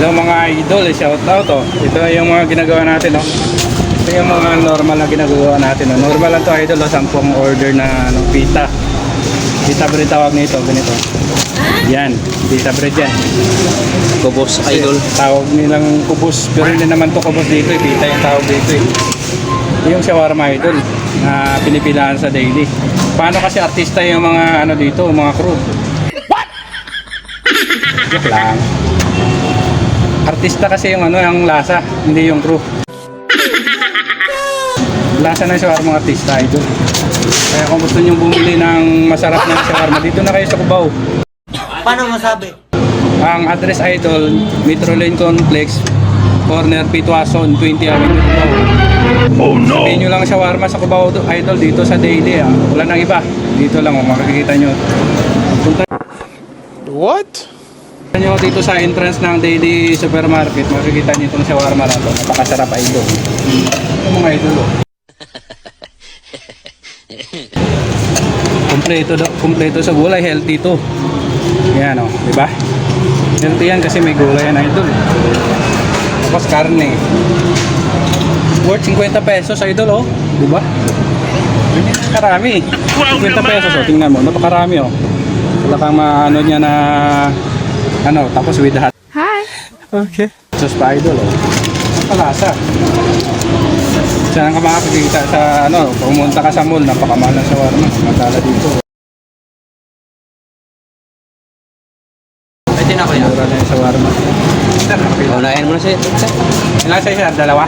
Hello mga idol, shout out oh. Ito yung mga ginagawa natin oh. Ito yung mga normal na ginagawa natin oh. Normal lang to idol oh, sampung order na ano, pita. Pita bread tawag nito, ganito. Yan, pita bread yan. Kubos Kasi idol. Tawag nilang kubos, pero hindi naman to kubos dito, eh. pita yung tawag dito eh. Yung shawarma idol na pinipilahan sa daily. Paano kasi artista yung mga ano dito, mga crew? What? Joke lang. Artista kasi yung ano, yung lasa, hindi yung crew. Lasa ng shawarma artista idol. Kaya kung gusto niyo bumili ng masarap na shawarma, dito na kayo sa Cubao. Paano masabi? Ang address idol, Metro Lane Complex, corner Pituason, 20 Avenue, Cubao. Oh no! Sabihin nyo lang shawarma sa Cubao idol dito sa daily. Ah. Wala nang iba. Dito lang, oh, makikita nyo. Punta What? Nyo dito sa entrance ng daily supermarket, makikita nyo itong shawarma na to. Napakasarap idol. Ito mga idol. Oh. Kompleto, kompleto sa gulay, healthy to. Yan o, di ba? Healthy yan kasi may gulay yan idol. Tapos karne. Worth 50 pesos idol oh, di ba? Karami. 50 pesos oh, tingnan mo, napakarami oh. Wala kang maano niya na ano, tapos with hot Hi. Okay. sauce pa idol oh. Ang palasa. Saan ka makakakita sa ano, pumunta ka sa mall, napakamahal ng shawarma. Magkala dito. Pwede na kuya. Mura na yung shawarma. Sir. Unahin mo na siya. Ilang size sir? Dalawa?